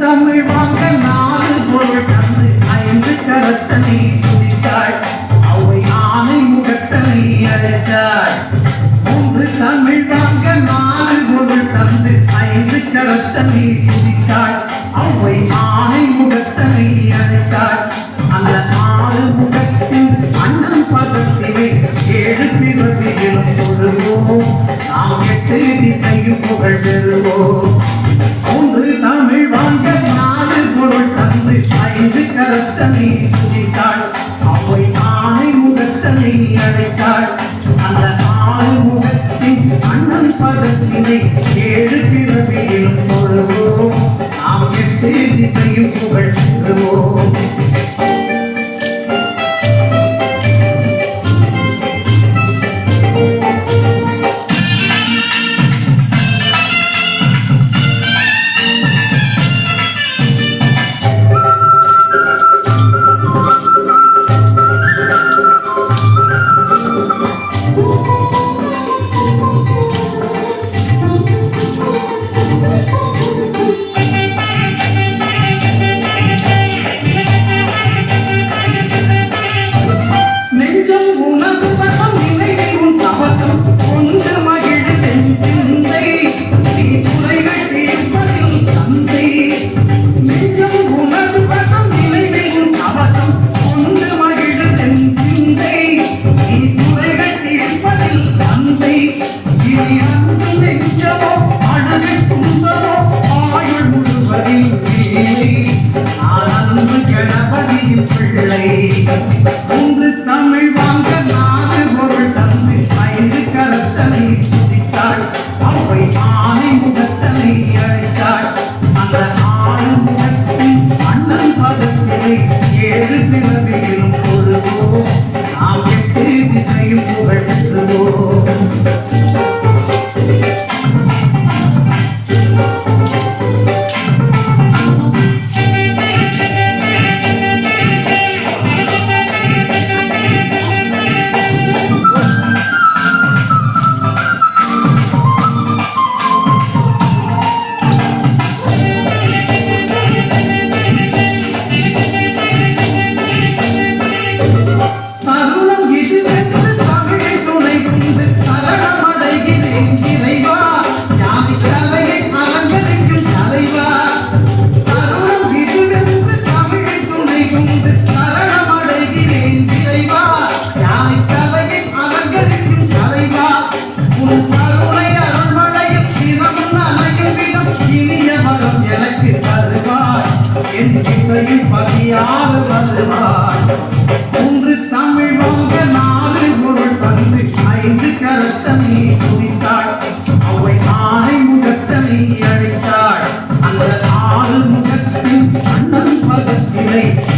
தமிழ் வாங்க நாலு பொருள் தந்து ஐந்து கரத்தனை துடித்தாள் முகத்தனை குதித்தாள் அவை ஆணை முகத்தனை அழைத்தாள். அந்த ஆறு முகத்தில் அண்ணன் பதத்திலே ஏழு பிறவியிலும் பொருவோம் நாம் எட்டு திசையும் புகழ் பெறுவோம். ஒன்று தமிழ் வாழ்ந்த நாலு பொருள் தந்து ஐந்து கரத்தனை குதித்தாள் அவை ஆணை முகத்தனை அழைத்தாள். அந்த ஆறு முகத்தின் அண்ணன் பதத்திலே ஏழு பிள்ளை. ஒன்று தமிழ் வாங்க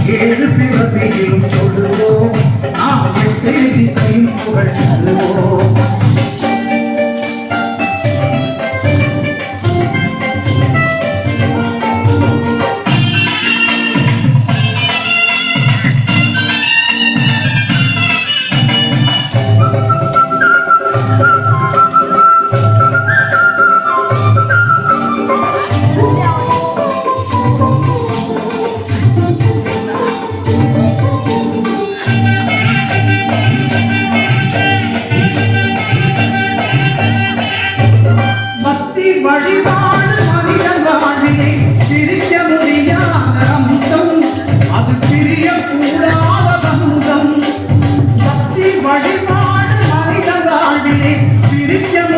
ஏழு பிறப்பையும் சொல்லுவோம். நாம் எட்டு திசையும் புகழ் சொல்லுவோம். Dedik ya